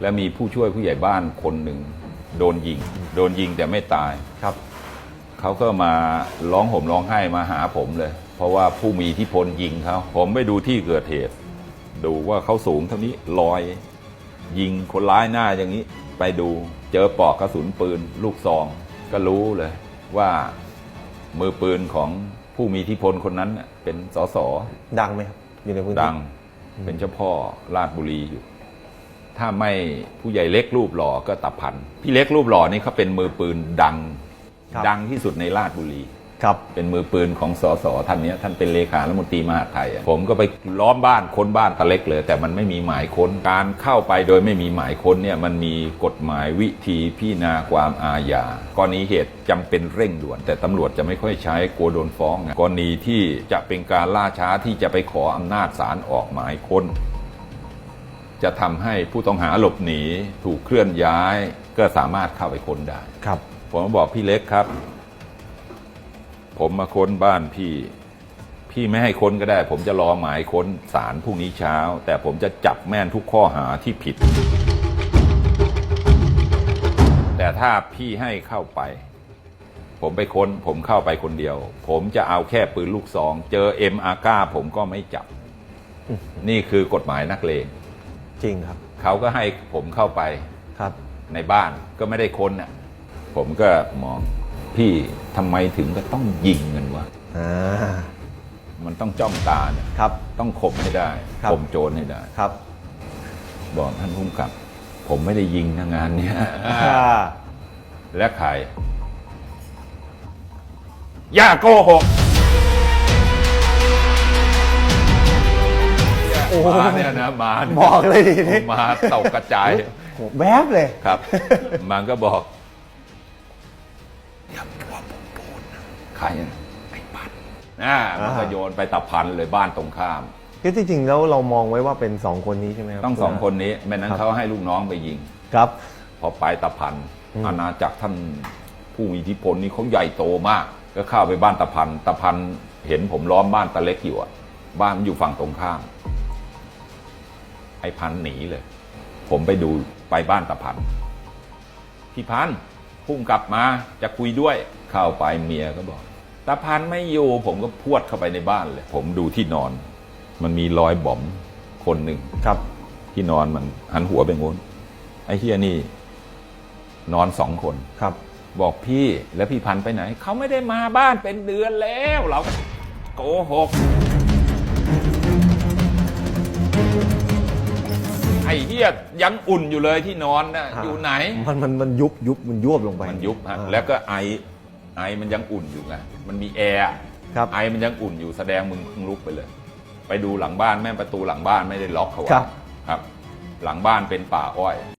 และมีผู้ช่วยผู้ใหญ่บ้านคนหนึ่งโดนยิง โดนยิงแต่ไม่ตาย ครับ เขาก็มาร้องห่มร้องไห้มาหาผมเลย เพราะว่าผู้มีอิทธิพลยิงเขา ผมไปดูที่เกิดเหตุ ดูว่าเขาสูงเท่านี้ลอย ยิงคนร้ายหน้าอย่างนี้ ไปดูเจอปลอกกระสุนปืน ลูกซอง ก็รู้เลยว่ามือปืนของผู้มีอิทธิพลคนนั้นน่ะเป็นสสดังไหมครับ อยู่ในพื้นที่ ดัง เป็นเจ้าพ่อราชบุรีอยู่ ถ้าไม่ผู้ใหญ่เล็กรูปหล่อก็ตับพัน พี่เล็กรูปหล่อนี่เขาเป็นมือปืนดัง ครับ ดังที่สุดในราชบุรี ครับเป็นมือปืนของสสท่านเนี้ยท่านเป็นเลขารัฐมนตรีมหาดไทยอะผมก็ไปล้อมบ้านค้นบ้านตะเล็กเลย แต่มันไม่มีหมายค้นการเข้าไปโดยไม่มีหมายค้นเนี่ยมันมีกฎหมายวิธีพิจารณาความอาญากรณีเหตุจำเป็นเร่งด่วน แต่ตำรวจจะไม่ค่อยใช้กลัวโดนฟ้องไงกรณีที่จะเป็นการล่าช้าที่จะไปขออำนาจศาลออกหมายค้น จะทำให้ผู้ต้องหาหลบหนี ถูกเคลื่อนย้าย ก็สามารถเข้าไปค้นได้ ครับ ผมก็บอกพี่เล็กครับ ผมมาค้นบ้านพี่ พี่ไม่ให้ค้นก็ได้ ผมจะรอหมายค้นศาลพรุ่งนี้เช้า แต่ผมจะจับแม่นทุกข้อหาที่ผิด แต่ถ้าพี่ให้เข้าไป ผมไปค้น ผมเข้าไปคนเดียว ผมจะเอาแค่ปืนลูกซอง เจอเอ็มอาก้าผมก็ไม่จับ นี่คือกฎหมายนักเลง จริงครับเขาก็ให้ผมเข้าไปครับ ในบ้านก็ไม่ได้ค้นน่ะผมก็มองพี่ทำไมถึงก็ต้องยิงกันวะอ่ามันต้องจ้องตาเนี่ยครับ ต้องข่มให้ได้ครับ ข่มโจรให้ได้ ครับบอกท่านผู้กำกับ ผมไม่ได้ยิงนะงานเนี้ยอ่าและใครอย่าโกหก มาเนี่ยนะมานี่บอกเลยทีนี้มาตกกระจายโหแวบเลยครับ มันก็บอกอย่าว่าผมพูดนะใครนะไอ้ปัดนะมันก็อ่าโยนไปตะพันเลยบ้านตรงข้ามคือจริงๆแล้วเรามองไว้ว่าเป็นสองคนนี้ใช่ไหมครับต้องสองคนนี้ไม่นั้นครับเขาให้ลูกน้องไปยิงครับ พอไปตะพันอืมอาณาจักรท่านผู้มีอิทธิพลนี่เขาใหญ่โตมาก ก็เข้าไปบ้านตะพันตะพันเห็นผมล้อมบ้านตะเล็กอยู่อะบ้านมันอยู่ฝั่งตรงข้าม ไอ้พันหนีเลย ผมไปดูไปบ้านตะพันพี่พันพุ่งกลับมาจะคุยด้วยเข้าไปเมียก็บอกตะพันไม่อยู่ผมก็พวดเข้าไปในบ้านเลย ผมดูที่นอน มันมีรอยบอมคนหนึ่งครับ ที่นอนมันหันหัวไปงนไอ้เฮียนี่ นอนสองคนครับ บอกพี่แล้วพี่พันธุ์ไปไหน เขาไม่ได้มาบ้านเป็นเดือนแล้วเราก็โกหก อ้เฮียยังอุ่นอยู่เลยที่นอนน่ะอ่าอยู่ไหน มันมันมันยุบยุบมันยวบลงไปมันยุบฮะอ่าแล้วก็ไอไอมันยังอุ่นอยู่ไงมันมีแอร์ครับไอมันยังอุ่นอยู่แสดงมึงมึงลุกไปเลย ไปดูหลังบ้านแม่งประตูหลังบ้านไม่ได้ล็อกเขาไว้ครับครับหลังบ้านเป็นป่าอ้อย